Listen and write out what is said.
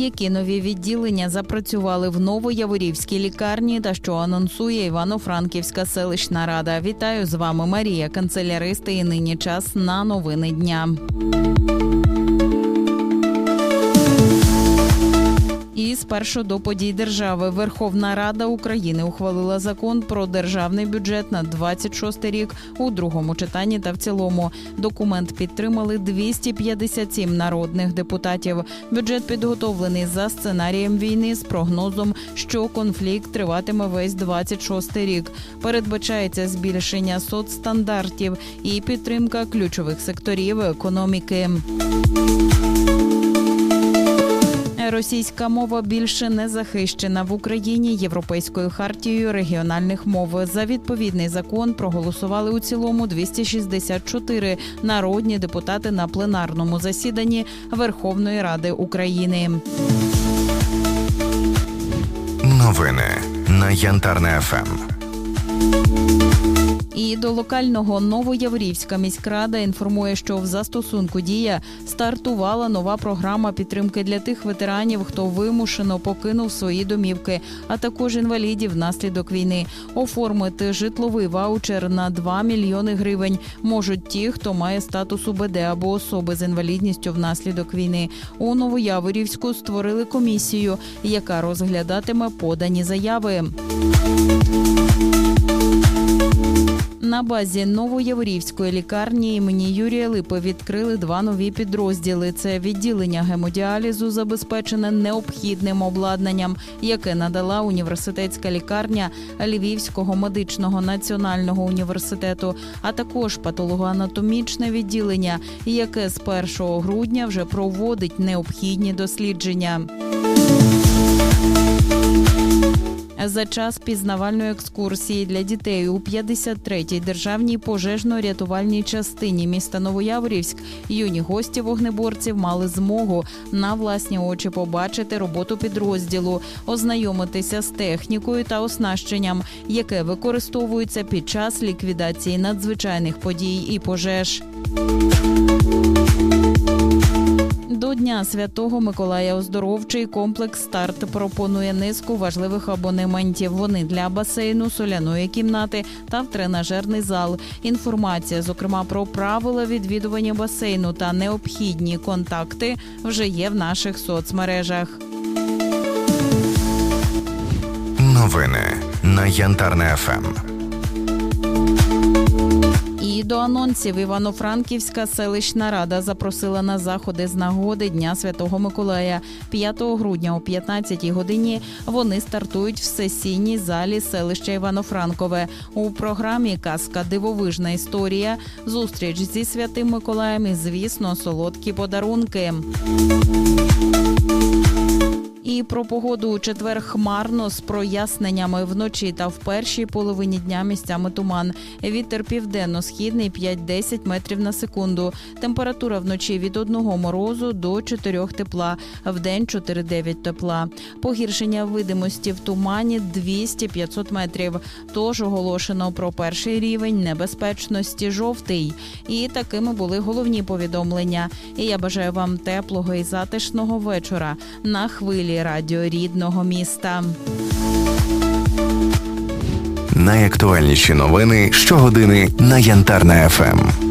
які нові відділення запрацювали в Новояворівській лікарні та що анонсує Івано-Франківська селищна рада. Вітаю з вами Марія, канцеляристи. І нині час на новини дня. Спершу до подій держави Верховна Рада України ухвалила закон про державний бюджет на 26 рік у другому читанні та в цілому. Документ підтримали 257 народних депутатів. Бюджет підготовлений за сценарієм війни з прогнозом, що конфлікт триватиме весь 26 рік. Передбачається збільшення соцстандартів і підтримка ключових секторів економіки. Російська мова більше не захищена в Україні європейською хартією регіональних мов. За відповідний закон проголосували у цілому 264 народні депутати на пленарному засіданні Верховної Ради України. Новини на Янтарне ФМ. І до локального Новояврівська міськрада інформує, що в застосунку дія стартувала нова програма підтримки для тих ветеранів, хто вимушено покинув свої домівки, а також інвалідів внаслідок війни. Оформити житловий ваучер на 2 мільйони гривень можуть ті, хто має статус УБД або особи з інвалідністю внаслідок війни. У Новояворівську створили комісію, яка розглядатиме подані заяви. На базі Новояворівської лікарні імені Юрія Липи відкрили два нові підрозділи. Це відділення гемодіалізу, забезпечене необхідним обладнанням, яке надала університетська лікарня Львівського медичного національного університету, а також патологоанатомічне відділення, яке з 1 грудня вже проводить необхідні дослідження. За час пізнавальної екскурсії для дітей у 53-й державній пожежно-рятувальній частині міста Новояворівськ юні гості вогнеборців мали змогу на власні очі побачити роботу підрозділу, ознайомитися з технікою та оснащенням, яке використовується під час ліквідації надзвичайних подій і пожеж. Дня Святого Миколая оздоровчий комплекс Старт пропонує низку важливих абонементів. Вони для басейну, соляної кімнати та в тренажерний зал. Інформація, зокрема про правила відвідування басейну та необхідні контакти, вже є в наших соцмережах. Новини на Янтарне ФМ. І до анонсів Івано-Франківська селищна рада запросила на заходи з нагоди Дня Святого Миколая. 5 грудня о 15-й годині вони стартують в сесійній залі селища Івано-Франкове. У програмі Казка Дивовижна історія, зустріч зі святим Миколаєм і, звісно, солодкі подарунки. І про погоду у четвер хмарно з проясненнями вночі та в першій половині дня місцями туман. Вітер південно-східний 5-10 метрів на секунду. Температура вночі від 1 морозу до 4 тепла, вдень 4-9 тепла. Погіршення видимості в тумані 200-500 метрів. Тож оголошено про перший рівень небезпечності жовтий. І такими були головні повідомлення. І я бажаю вам теплого і затишного вечора на хвилі радіо рідного міста. Найактуальніші новини щогодини на Янтарна ФМ.